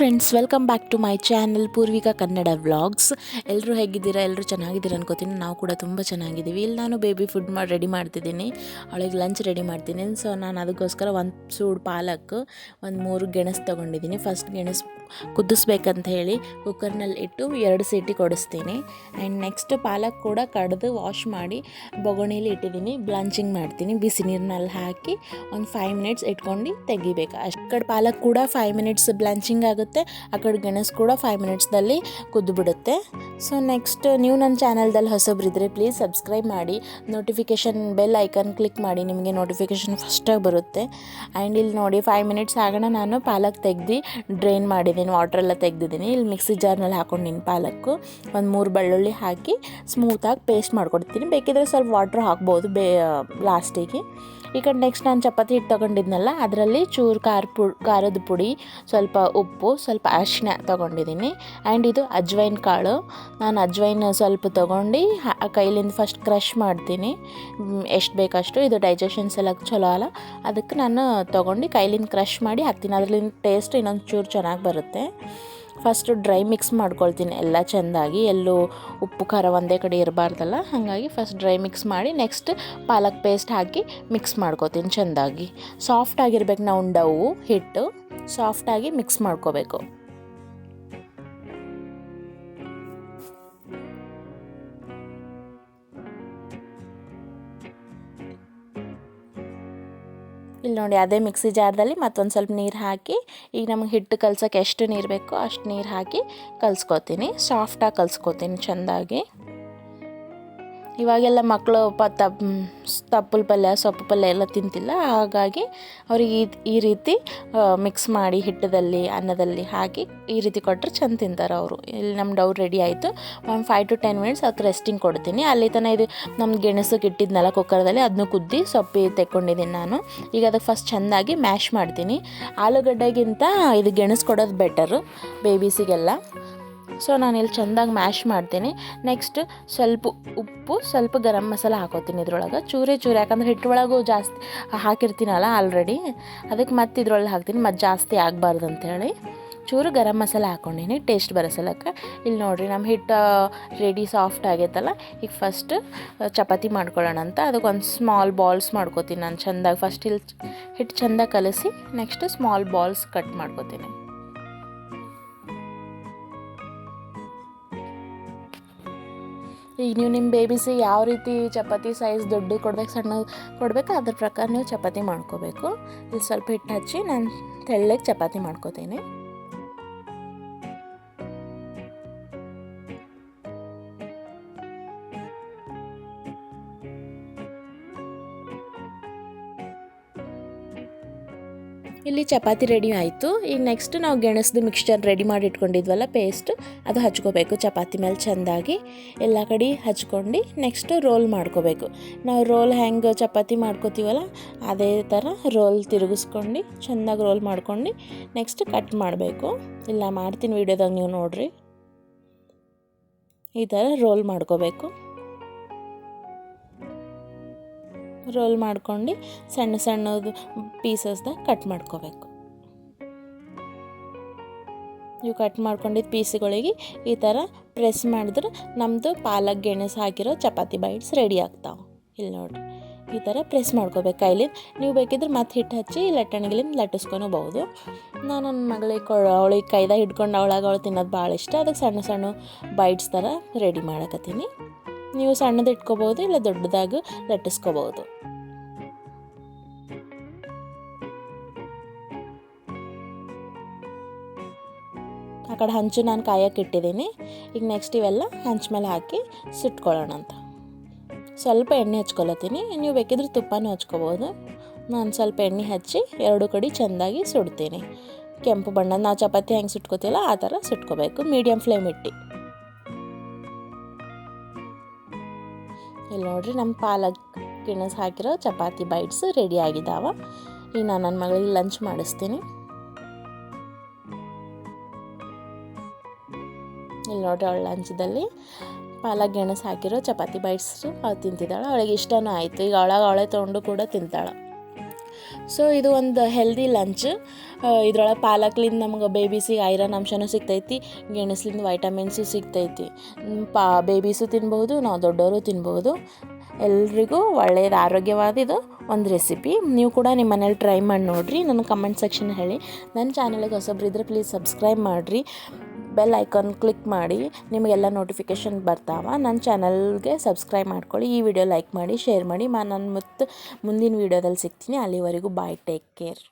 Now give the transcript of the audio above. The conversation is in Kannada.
Friends welcome back to my channel Poorvika Kannada vlogs ಎಲ್ಲರೂ ಹೇಗಿದ್ದೀರಾ? ಎಲ್ಲರೂ ಚೆನ್ನಾಗಿದ್ದೀರಾ ಅನ್ಕೋತೀನಿ. ನಾವು ಕೂಡ ತುಂಬ ಚೆನ್ನಾಗಿದ್ದೀವಿ. ಇಲ್ಲಿ ನಾನು ಬೇಬಿ ಫುಡ್ ಮಾಡಿ ರೆಡಿ ಮಾಡ್ತಿದ್ದೀನಿ. ಅವಳಿಗೆ ಲಂಚ್ ರೆಡಿ ಮಾಡ್ತೀನಿ. ಸೊ ನಾನು ಅದಕ್ಕೋಸ್ಕರ ಒಂದು ಸೂಡು ಪಾಲಕ್, ಒಂದು ಮೂರು ಗೆಣಸು ತೊಗೊಂಡಿದ್ದೀನಿ. ಫಸ್ಟ್ ಗೆಣಸು ಕುದಿಸ್ಬೇಕಂತ ಹೇಳಿ ಕುಕ್ಕರ್ನಲ್ಲಿ ಇಟ್ಟು ಎರಡು ಸೀಟಿ ಕೊಡಿಸ್ತೀನಿ. ಆ್ಯಂಡ್ ನೆಕ್ಸ್ಟ್ ಪಾಲಕ್ ಕೂಡ ಕಡ್ದು ವಾಶ್ ಮಾಡಿ ಬೊಗಣೆಯಲ್ಲಿ ಇಟ್ಟಿದ್ದೀನಿ. ಬ್ಲಾಂಚಿಂಗ್ ಮಾಡ್ತೀನಿ. ಬಿಸಿ ನೀರಿನಲ್ಲಿ ಹಾಕಿ ಒಂದು ಫೈವ್ ಮಿನಿಟ್ಸ್ ಇಟ್ಕೊಂಡು ತೆಗಿಬೇಕು. ಅಷ್ಟು ಕಡೆ ಪಾಲಕ್ ಕೂಡ ಫೈವ್ ಮಿನಿಟ್ಸ್ ಬ್ಲಾಂಚಿಂಗ್ ಆಗುತ್ತೆ. ಆ ಕಡೆ ಗೆಣಸು ಕೂಡ ಫೈವ್ ಮಿನಿಟ್ಸ್ದಲ್ಲಿ ಕುದ್ದು ಬಿಡುತ್ತೆ. ಸೊ ನೆಕ್ಸ್ಟ್ ನೀವು ನನ್ನ ಚಾನಲ್ದಲ್ಲಿ ಹೊಸಬ್ರಿದ್ರೆ ಪ್ಲೀಸ್ ಸಬ್ಸ್ಕ್ರೈಬ್ ಮಾಡಿ. ನೋಟಿಫಿಕೇಷನ್ ಬೆಲ್ ಐಕನ್ ಕ್ಲಿಕ್ ಮಾಡಿ, ನಿಮಗೆ ನೋಟಿಫಿಕೇಷನ್ ಫಸ್ಟಾಗಿ ಬರುತ್ತೆ. ಆ್ಯಂಡ್ ಇಲ್ಲಿ ನೋಡಿ ಫೈವ್ ಮಿನಿಟ್ಸ್ ಆಗೋಣ, ನಾನು ಪಾಲಕ್ ತೆಗ್ದು ಡ್ರೈನ್ ಮಾಡಿದ್ದೀನಿ ವಾಟ್ರೆಲ್ಲ ತೆಗ್ದಿದ್ದೀನಿ. ಇಲ್ಲಿ ಮಿಕ್ಸಿ ಜಾರ್ನಲ್ಲಿ ಹಾಕೊಂಡಿನಿ ಪಾಲಕ್ಕು. ಒಂದು ಮೂರು ಬೆಳ್ಳುಳ್ಳಿ ಹಾಕಿ ಸ್ಮೂತಾಗಿ ಪೇಸ್ಟ್ ಮಾಡ್ಕೊಡ್ತೀನಿ. ಬೇಕಿದ್ರೆ ಸ್ವಲ್ಪ ವಾಟ್ರ್ ಹಾಕ್ಬೋದು ಬೇ ಲಾಸ್ಟಿಗೆ ಈ ಕಡೆ ನೆಕ್ಸ್ಟ್ ನಾನು ಚಪಾತಿ ಹಿಟ್ಟು ತೊಗೊಂಡಿದ್ನಲ್ಲ, ಅದರಲ್ಲಿ ಚೂರು ಖಾರ ಪು, ಖಾರದ ಪುಡಿ, ಸ್ವಲ್ಪ ಉಪ್ಪು, ಸ್ವಲ್ಪ ಅರಿಶಿನ ತೊಗೊಂಡಿದ್ದೀನಿ ಆ್ಯಂಡ್ ಇದು ಅಜ್ವೈನ್ ಕಾಳು. ನಾನು ಅಜ್ವೈನ್ ಸ್ವಲ್ಪ ತೊಗೊಂಡು ಕೈಲಿಂದ ಫಸ್ಟ್ ಕ್ರಷ್ ಮಾಡ್ತೀನಿ. ಎಷ್ಟು ಬೇಕಷ್ಟು, ಇದು ಡೈಜೆಷನ್ಸ್ ಎಲ್ಲ ಚಲೋ ಅಲ್ಲ. ಅದಕ್ಕೆ ನಾನು ತೊಗೊಂಡು ಕೈಲಿಂದ ಕ್ರಷ್ ಮಾಡಿ ಹಾಕ್ತೀನಿ ಅದರಲ್ಲಿ ಟೇಸ್ಟ್ ಇನ್ನೊಂದು ಚೂರು ಚೆನ್ನಾಗಿ ಬರುತ್ತೆ. ಫಸ್ಟು ಡ್ರೈ ಮಿಕ್ಸ್ ಮಾಡ್ಕೊಳ್ತೀನಿ. ಎಲ್ಲ ಚೆಂದಾಗಿ, ಎಲ್ಲೂ ಉಪ್ಪು, ಖಾರ ಒಂದೇ ಕಡೆ ಇರಬಾರ್ದಲ್ಲ, ಹಾಗಾಗಿ ಫಸ್ಟ್ ಡ್ರೈ ಮಿಕ್ಸ್ ಮಾಡಿ ನೆಕ್ಸ್ಟ್ ಪಾಲಕ್ ಪೇಸ್ಟ್ ಹಾಕಿ ಮಿಕ್ಸ್ ಮಾಡ್ಕೊತೀನಿ ಚೆಂದಾಗಿ. ಸಾಫ್ಟ್ ಆಗಿರ್ಬೇಕು, ನಾವು ಡವು ಹಿಟ್ಟು ಸಾಫ್ಟಾಗಿ ಮಿಕ್ಸ್ ಮಾಡ್ಕೋಬೇಕು. ಇಲ್ಲಿ ನೋಡಿ ಅದೇ ಮಿಕ್ಸಿ ಜಾರ್ದಲ್ಲಿ ಮತ್ತೊಂದು ಸ್ವಲ್ಪ ನೀರು ಹಾಕಿ, ಈಗ ನಮಗೆ ಹಿಟ್ಟು ಕಲ್ಸೋಕೆ ಎಷ್ಟು ನೀರು ಬೇಕೋ ಅಷ್ಟು ನೀರು ಹಾಕಿ ಕಲ್ಸ್ಕೊತೀನಿ. ಸಾಫ್ಟಾಗಿ ಕಲ್ಸ್ಕೊತೀನಿ, ಚೆಂದಾಗಿ. ಇವಾಗೆಲ್ಲ ಮಕ್ಕಳು ಪ ತಪ್ ತಪ್ಪಲ ಪಲ್ಯ, ಸೊಪ್ಪು ಪಲ್ಯ ಎಲ್ಲ ತಿಂತಿಲ್ಲ. ಹಾಗಾಗಿ ಅವ್ರಿಗೆ ಈ ಈ ರೀತಿ ಮಿಕ್ಸ್ ಮಾಡಿ ಹಿಟ್ಟದಲ್ಲಿ, ಅನ್ನದಲ್ಲಿ ಹಾಕಿ ಈ ರೀತಿ ಕೊಟ್ಟರೆ ಚೆಂದ ತಿಂತಾರೆ ಅವರು. ಇಲ್ಲಿ ನಮ್ಮ ಡೌ ರೆಡಿ ಆಯಿತು. ಒಂದು ಫೈವ್ ಟು ಟೆನ್ ಮಿನಿಟ್ಸ್ ಅದಕ್ಕೆ ರೆಸ್ಟಿಂಗ್ ಕೊಡ್ತೀನಿ. ಅಲ್ಲಿ ತನಕ ಇದು ನಮ್ಮ ಗೆಣಸಕ್ಕೆ ಇಟ್ಟಿದ್ನಲ್ಲ ಕುಕ್ಕರ್ದಲ್ಲಿ ಅದನ್ನು ಕುದ್ದಿ ಸೊಪ್ಪಿ ತೆಕ್ಕೊಂಡಿದ್ದೀನಿ ನಾನು. ಈಗ ಅದಕ್ಕೆ ಫಸ್ಟ್ ಚೆಂದಾಗಿ ಮ್ಯಾಶ್ ಮಾಡ್ತೀನಿ. ಆಲೂಗಡ್ಡೆಗಿಂತ ಇದು ಗೆಣಸು ಕೊಡೋದು ಬೆಟರು ಬೇಬೀಸಿಗೆಲ್ಲ ಸೊ ನಾನು ಇಲ್ಲಿ ಚೆಂದಾಗಿ ಮ್ಯಾಶ್ ಮಾಡ್ತೀನಿ. ನೆಕ್ಸ್ಟ್ ಸ್ವಲ್ಪ ಉಪ್ಪು, ಸ್ವಲ್ಪ ಗರಂ ಮಸಾಲ ಹಾಕೋತೀನಿ ಇದ್ರೊಳಗೆ. ಚೂರೇ ಚೂರು, ಯಾಕಂದ್ರೆ ಹಿಟ್ಟೊಳಗೂ ಜಾಸ್ತಿ ಹಾಕಿರ್ತೀನಲ್ಲ ಆಲ್ರೆಡಿ ಅದಕ್ಕೆ ಮತ್ತೆ ಇದ್ರೊಳಗೆ ಹಾಕ್ತೀನಿ, ಮತ್ತು ಜಾಸ್ತಿ ಆಗಬಾರ್ದು ಅಂತೇಳಿ. ಚೂರು ಗರಂ ಮಸಾಲ ಹಾಕೊಂಡಿನಿ ಟೇಸ್ಟ್ ಬರೋಸಲಕ್ಕೆ ಇಲ್ಲಿ ನೋಡಿರಿ ನಮ್ಮ ಹಿಟ್ಟು ರೆಡಿ ಸಾಫ್ಟ್ ಆಗೈತಲ್ಲ, ಈಗ ಫಸ್ಟ್ ಚಪಾತಿ ಮಾಡ್ಕೊಳ್ಳೋಣ ಅಂತ. ಅದಕ್ಕೆ ಒಂದು ಸ್ಮಾಲ್ ಬಾಲ್ಸ್ ಮಾಡ್ಕೋತೀನಿ ನಾನು ಚೆಂದಾಗಿ. ಫಸ್ಟ್ ಇಲ್ಲಿ ಹಿಟ್ಟು ಚೆಂದಾಗಿ ಕಲಸಿ ನೆಕ್ಸ್ಟ್ ಸ್ಮಾಲ್ ಬಾಲ್ಸ್ ಕಟ್ ಮಾಡ್ಕೋತೀನಿ. ಈಗ ನೀವು ನಿಮ್ಮ ಬೇಬೀಸಿಗೆ ಯಾವ ರೀತಿ ಚಪಾತಿ ಸೈಜ್ ದೊಡ್ಡ ಕೊಡ್ಬೇಕು ಸಣ್ಣ ಕೊಡಬೇಕು, ಅದ್ರ ಪ್ರಕಾರ ನೀವು ಚಪಾತಿ ಮಾಡ್ಕೋಬೇಕು. ಇಲ್ಲಿ ಸ್ವಲ್ಪ ಹಿಟ್ಟು ಹಚ್ಚಿ ನಾನು ತೆಳ್ಳಗೆ ಚಪಾತಿ ಮಾಡ್ಕೋತೀನಿ. ಇಲ್ಲಿ ಚಪಾತಿ ರೆಡಿ ಆಯಿತು. ಈಗ ನೆಕ್ಸ್ಟ್ ನಾವು ಗೆಣಸ್ದು ಮಿಕ್ಸ್ಚರ್ ರೆಡಿ ಮಾಡಿ ಇಟ್ಕೊಂಡಿದ್ವಲ್ಲ ಪೇಸ್ಟ್ ಅದು ಹಚ್ಕೋಬೇಕು, ಚಪಾತಿ ಮೇಲೆ ಚೆಂದಾಗಿ. ಎಲ್ಲ ಕಡೆ ಹಚ್ಕೊಂಡು ನೆಕ್ಸ್ಟ್ ರೋಲ್ ಮಾಡ್ಕೋಬೇಕು. ನಾವು ರೋಲ್ ಹೆಂಗೆ ಚಪಾತಿ ಮಾಡ್ಕೋತೀವಲ್ಲ, ಅದೇ ಥರ ರೋಲ್ ತಿರುಗಿಸ್ಕೊಂಡು, ಚೆಂದಾಗಿ ರೋಲ್ ಮಾಡ್ಕೊಂಡು ನೆಕ್ಸ್ಟ್ ಕಟ್ ಮಾಡಬೇಕು. ಇಲ್ಲ, ಮಾಡ್ತೀನಿ ವೀಡಿಯೋದಾಗ ನೀವು ನೋಡಿರಿ. ಈ ಥರ ರೋಲ್ ಮಾಡ್ಕೋಬೇಕು. ರೋಲ್ ಮಾಡ್ಕೊಂಡು ಸಣ್ಣ ಸಣ್ಣದು ಪೀಸಸ್ನ ಕಟ್ ಮಾಡ್ಕೋಬೇಕು. ಇವು ಕಟ್ ಮಾಡ್ಕೊಂಡಿದ್ದ ಪೀಸ್ಗಳಿಗೆ ಈ ಥರ ಪ್ರೆಸ್ ಮಾಡಿದ್ರೆ ನಮ್ಮದು ಪಾಲಕ್ ಗೆಣಸು ಹಾಕಿರೋ ಚಪಾತಿ ಬೈಟ್ಸ್ ರೆಡಿ ಆಗ್ತಾವೆ. ಇಲ್ಲಿ ನೋಡಿರಿ, ಈ ಥರ ಪ್ರೆಸ್ ಮಾಡ್ಕೋಬೇಕು ಕೈಲಿಂದ ನೀವು ಬೇಕಿದ್ರೆ ಮತ್ತೆ ಹಿಟ್ಟು ಹಚ್ಚಿ ಲಟ್ಟಣಿಗಳಿಂದ ಲಟ್ಟಿಸ್ಕೊಬೋದು ನಾನು ನನ್ನ ಮಗಳಿಗೆ ಕೊ ಅವಳಿಗೆ ಕೈದಾಗ ಹಿಡ್ಕೊಂಡು ಅವಳಾಗ ಅವಳು ತಿನ್ನೋದು ಭಾಳ ಇಷ್ಟ. ಅದಕ್ಕೆ ಸಣ್ಣ ಸಣ್ಣ ಬೈಟ್ಸ್ ಥರ ರೆಡಿ ಮಾಡಕತ್ತೀನಿ. ನೀವು ಸಣ್ಣದು ಇಟ್ಕೋಬೋದು ಇಲ್ಲ ದೊಡ್ಡದಾಗಿ ಲಟ್ಟಿಸ್ಕೋಬೋದು ಆ ಕಡೆ ಹಂಚು ನಾನು ಕಾಯಕ್ಕೆ ಇಟ್ಟಿದ್ದೀನಿ. ಈಗ ನೆಕ್ಸ್ಟ್ ಇವೆಲ್ಲ ಹಂಚು ಮೇಲೆ ಹಾಕಿ ಸುಟ್ಕೊಳ್ಳೋಣ ಅಂತ. ಸ್ವಲ್ಪ ಎಣ್ಣೆ ಹಚ್ಕೊಳತ್ತೀನಿ ನೀವು ಬೇಕಿದ್ರೆ ತುಪ್ಪನೂ ಹಚ್ಕೋಬೋದು. ನಾನು ಸ್ವಲ್ಪ ಎಣ್ಣೆ ಹಚ್ಚಿ ಎರಡು ಕಡೆ ಚೆಂದಾಗಿ ಸುಡ್ತೀನಿ. ಕೆಂಪು ಬಣ್ಣ ನಾವು ಚಪಾತಿ ಹೆಂಗೆ ಸುಟ್ಕೋತಿಲ್ಲ ಆ ಥರ ಸುಟ್ಕೋಬೇಕು. ಮೀಡಿಯಮ್ ಫ್ಲೇಮ್ ಇಟ್ಟು. ಇಲ್ಲಿ ನೋಡ್ರಿ ನಮ್ಮ ಪಾಲಕ್ ಗೆಣಸು ಹಾಕಿರೋ ಚಪಾತಿ ಬೈಟ್ಸ್ ರೆಡಿ ಆಗಿದಾವ. ಈಗ ನಾನು ನನ್ನ ಮಗಳಿಗೆ ಲಂಚ್ ಮಾಡಿಸ್ತೀನಿ. ಇಲ್ಲಿ ನೋಡ್ರಿ ಅವಳ ಲಂಚದಲ್ಲಿ ಪಾಲಕ್ ಗೆಣಸು ಹಾಕಿರೋ ಚಪಾತಿ ಬೈಟ್ಸ್ ಅವಳು ತಿಂತಿದ್ದಾಳೆ. ಅವಳಿಗೆ ಇಷ್ಟನೂ ಆಯಿತು. ಈಗ ಅವಳಾಗ ಅವಳೆ ತೊಗೊಂಡು ಕೂಡ ತಿಂತಾಳೆ. ಸೊ ಇದು ಒಂದು ಹೆಲ್ದಿ ಲಂಚ್ ಇದ್ರೊಳಗೆ ಪಾಲಕ್ಲಿಂದ ನಮ್ಗೆ ಬೇಬೀಸಿಗೆ ಐರನ್ ಅಂಶನೂ ಸಿಗ್ತೈತಿ, ಗೆಣಸ್ಲಿಂದ ವೈಟಮಿನ್ಸು ಸಿಗ್ತೈತಿ. ಪಾ ಬೇಬೀಸು ತಿನ್ಬೋದು ನಾವು ದೊಡ್ಡವರು ತಿನ್ಬೋದು ಎಲ್ರಿಗೂ ಒಳ್ಳೆಯದು ಆರೋಗ್ಯವಾದಿದು ಒಂದು ರೆಸಿಪಿ ನೀವು ಕೂಡ ನಿಮ್ಮ ಮನೇಲಿ ಟ್ರೈ ಮಾಡಿ ನೋಡಿರಿ ನನ್ನ ಕಮೆಂಟ್ ಸೆಕ್ಷನ್ ಹೇಳಿ. ನನ್ನ ಚಾನಲ್ಗೆ ಹೊಸಬ್ರು ಇದ್ದರೆ ಪ್ಲೀಸ್ ಸಬ್ಸ್ಕ್ರೈಬ್ ಮಾಡಿರಿ. ಬೆಲ್ ಐಕಾನ್ ಕ್ಲಿಕ್ ಮಾಡಿ ನಿಮಗೆಲ್ಲ ನೋಟಿಫಿಕೇಷನ್ ಬರ್ತಾವ. ನನ್ನ ಚಾನಲ್ಗೆ ಸಬ್ಸ್ಕ್ರೈಬ್ ಮಾಡ್ಕೊಳ್ಳಿ, ಈ ವಿಡಿಯೋ ಲೈಕ್ ಮಾಡಿ, ಶೇರ್ ಮಾಡಿ. ಮಾ ನಾನು ಮತ್ತು ಮುಂದಿನ ವೀಡಿಯೋದಲ್ಲಿ ಸಿಗ್ತೀನಿ. ಅಲ್ಲಿವರೆಗೂ ಬಾಯ್, ಟೇಕ್ ಕೇರ್.